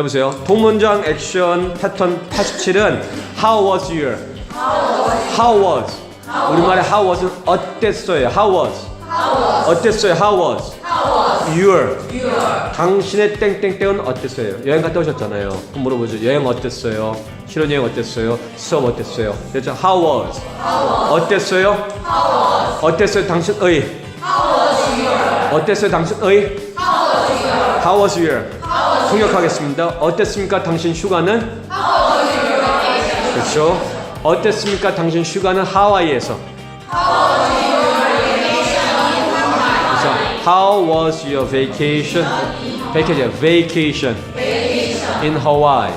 해보세요. 동문장 액션 패턴 87은 How was your? How was? 우리말에 How was은 어땠어요? How was? 어땠어요? How was? Your. 당신의 땡땡땡은 어땠어요? 여행 갔다 오셨잖아요. 그럼 물어보죠. 여행 어땠어요? 신혼여행 어땠어요? 수업 어땠어요? 그렇죠. How was? 어땠어요? 어땠어요? 당신의? 어땠어요? 당신의? How was your? 통역하겠습니다. 어땠습니까? 당신 휴가는? 그렇죠. 어땠습니까? 당신 휴가는 하와이에서. How was your vacation? vacation, vacation. In Hawaii.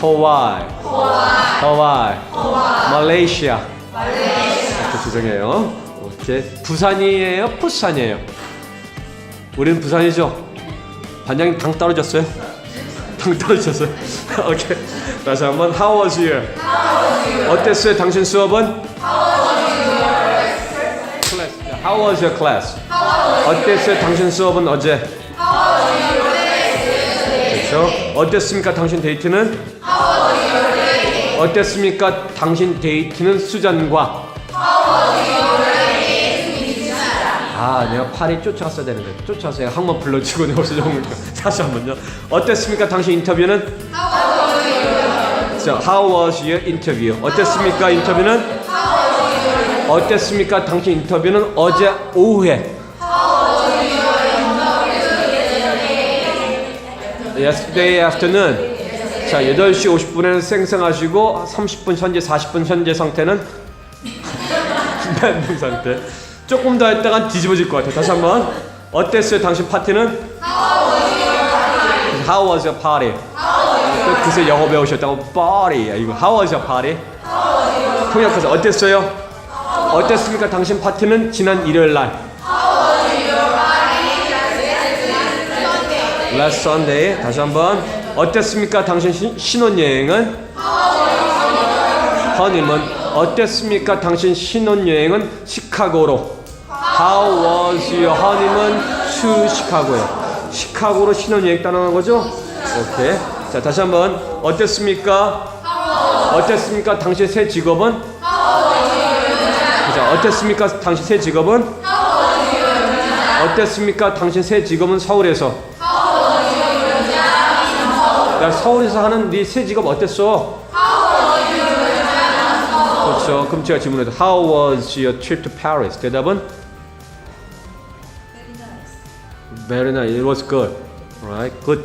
Hawaii. Hawaii. Malaysia. 또 죄송해요. 부산이에요? 부산이에요? 우리는 부산이죠. 반장님 당 떨어졌어요? 당 떨어졌어요? 오케이. 다시 한번 How was your? 어땠어요? 당신 수업은? Class. How was your class? 어땠어요? 당신 수업은 어제? 그렇죠? 어땠습니까? 당신 데이트는? 어땠습니까? 당신 데이트는 수잔과? 아, 내가 팔이 쫓아갔어야 되는데 쫓아서 내가 한번 불러주고 내가 없어 좀 다시 한 번요. 어땠습니까? 당신 인터뷰는? 자, how was your interview? 어땠습니까? 인터뷰는? 어땠습니까? 당신 인터뷰는 어제 오후에. Yesterday afternoon. 자, 8시 50분에는 생성하시고 30분 현재 40분 현재 상태는 멘붕 상태. 조금 더 했다간 뒤집어질 것 같아요. 다시 한번. 어땠어요? 당신 파티는? How was your party? 또 그새 영어 배우셨다고 party. 이거 How was your party? 통역해서 어땠어요? 어땠습니까? 당신 파티는 지난 일요일 날. Last Sunday. 다시 한번. 어땠습니까? 당신 신- 신혼여행은? 허님은 어땠습니까? 당신 신혼여행은 시카고로. How was your honeymoon to 시카고요? 시카고로 신혼여행 떠나는 거죠? 오케이. 자, 다시 한번. 어땠습니까? 어땠습니까? 당신 새 직업은? 자, 어땠습니까? 당신 새 직업은? 어땠습니까? 당신 새 직업은 서울에서. 야, 서울에서 하는 네 새 직업 어땠어? 그렇죠. 그럼 제가 질문해도 How was your trip to Paris? 대답은 Very nice. Very nice. It was good. Alright, good.